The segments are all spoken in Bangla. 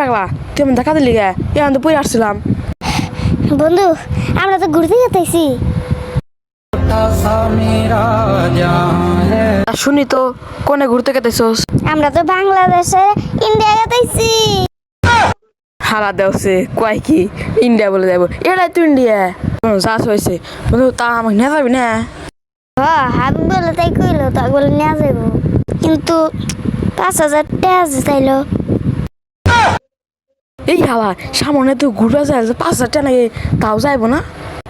পাগলা তুই আমি দেখা দিলি গে? এখন তো পড়ে আসছিলাম। বন্ধু আমরা তো ঘুরতে যেতেছি। শুনি তো কোনে ঘুরতে গেতেছস? আমরা তো বাংলাদেশে ইন্ডিয়া যেতেছি হারা দেওছে কয় কি? ইন্ডিয়া বলে যাব এটাই তো ইন্ডিয়া। চাষ হয়েছে। বন্ধু তা আমাকে নিয়ে যাবি না? হ আমি বলে তাই কইলো তাই বলে নিয়ে যাব কিন্তু পাঁচ হাজার টাকা চাইলো এই হালা সামনে তো ঘুরবে যায় পাঁচ হাজার টাকা নাকি তাও যাইবো না।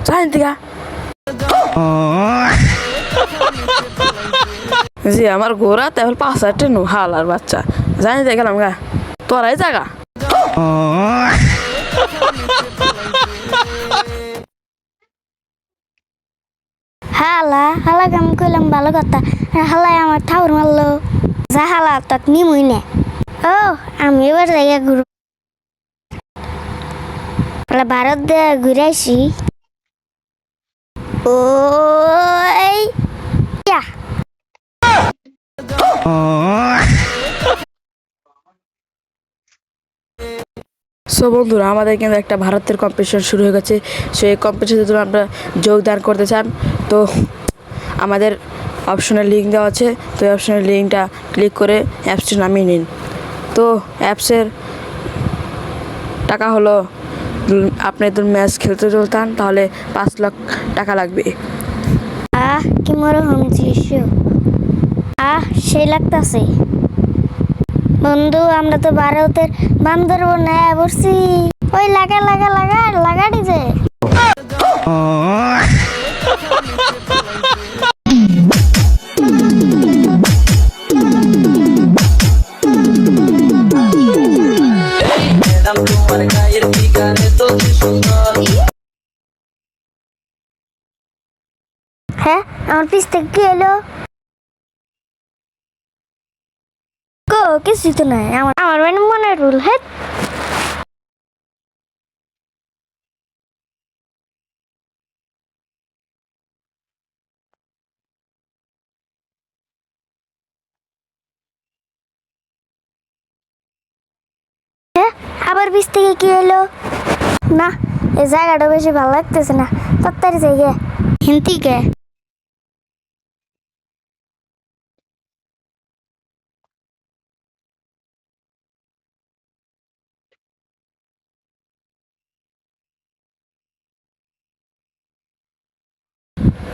যাই থেকে জি আমার ঘোরা তাহলে পাঁচ হাজার টাকা হালার বাচ্চা। জানি তো গেলাম গা। তোরাই জাগা হালা হালাকে আমি কইলাম ভালো কথা। আর হালাই আমার ঠাউর মারলো। যা হালা তক নিমুই নে। ও, আমি এবার জায়গা ঘুর বলে ভারত ঘুরে আসি ইয়া। সো বন্ধুরা, আমাদের কিন্তু একটা ভারতের কম্পিটিশন শুরু হয়ে গেছে। সেই কম্পিটিশনে যদি আপনারা যোগদান করতে চান তো আমাদের অপশনের লিঙ্ক দেওয়া আছে, তো অপশনের লিঙ্কটা ক্লিক করে অ্যাপসটি নামিয়ে নিন। তো অ্যাপসের টাকা হলো, আপনি যদি ম্যাচ খেলতে চলতান তাহলে পাঁচ লাখ টাকা লাগবে। আহ, কি মনোরম দৃশ্য আহ, সেই লাগতাছে। বন্ধু, আমরা তো ভারতের বান্দরবনে বসছি। ওই লাগা লাগা লাগা লাগাটি যে। আমার পিস থেকে কি এলো কো কিছু তো নাই। আমার আমার মানে মনে রুল হ্যাঁ? হ্যাঁ, আবার পিস থেকে কি এলো না এই জায়গাটা বেশি ভালো লাগতেছে না। তাড়াতাড়ি যাই গে হিন্দি কে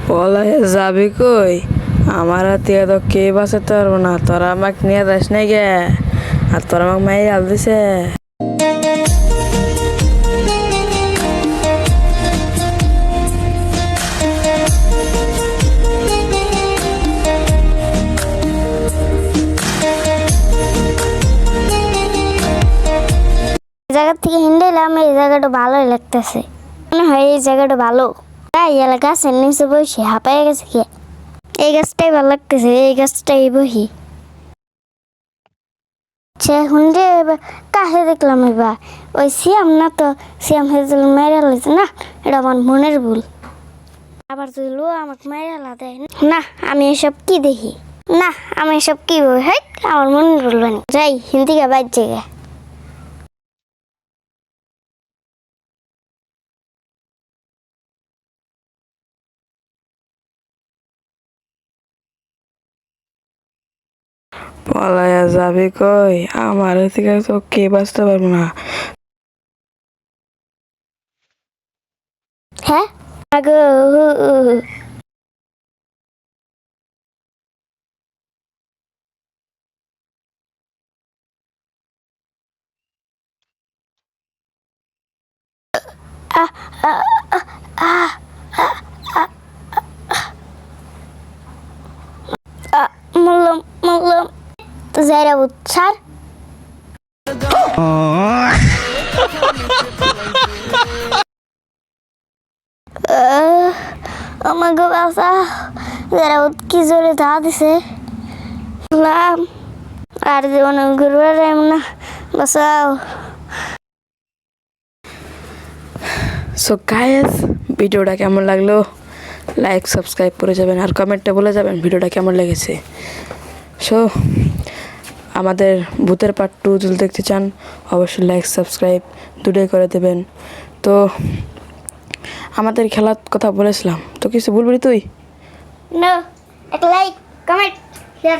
পলায় যাবি কই? আমার হাতে তো কে বাঁচাতে পারব না, তোরা আমাকে নিয়ে যাস নাই গে। আর তোরা আমাকে মাই আল দিছে। জায়গা থেকে হিন্দি এলাম, এই জায়গাটা ভালোই লাগতেছে। মনে হয় এই জায়গাটা ভালো। এলাকা গাছের নিচে বসে হাঁপাই গেছে কি? এই গাছটাই ভালো লাগতেছে, এই গাছটাই বহি। সে হুন্ডে এবার কাহে দেখলাম এবার। ওই সিয়াম না তো সিয়াম হেজল মেরে লাইছে না, এটা আমার মনের ভুল। আবার তুই লো আমাকে মেরে দেয় না আমি এসব কি দেখি? না, আমি এসব কি বই হ্যাঁ আমার মনের ভুল যাই হিন্দি কা বাইর জায়গায় পলায়া যাবি কই আমার থেকে তো কে বাঁচতে পারব না হ্যাঁ আগো মল্লম মল্লম যাইরা উচ্ছার আমাকে বাসা যারা কি জোরে ধা দিছে আর জীবনে ঘুরবার না বাসাও সো গায়েস ভিডিওটা কেমন লাগল? লাইক সাবস্ক্রাইব করে যাবেন আর কমেন্টে বলে যাবেন ভিডিওটা কেমন লেগেছে? সো আমাদের ভূতের পার্ট টু যদি দেখতে চান, অবশ্যই লাইক সাবস্ক্রাইব দুটোই করে দেবেন। তো, আমাদের খেলার কথা বলেছিলাম। তো কিছু বলবি তুই? না এক লাইক কমেন্ট শেয়ার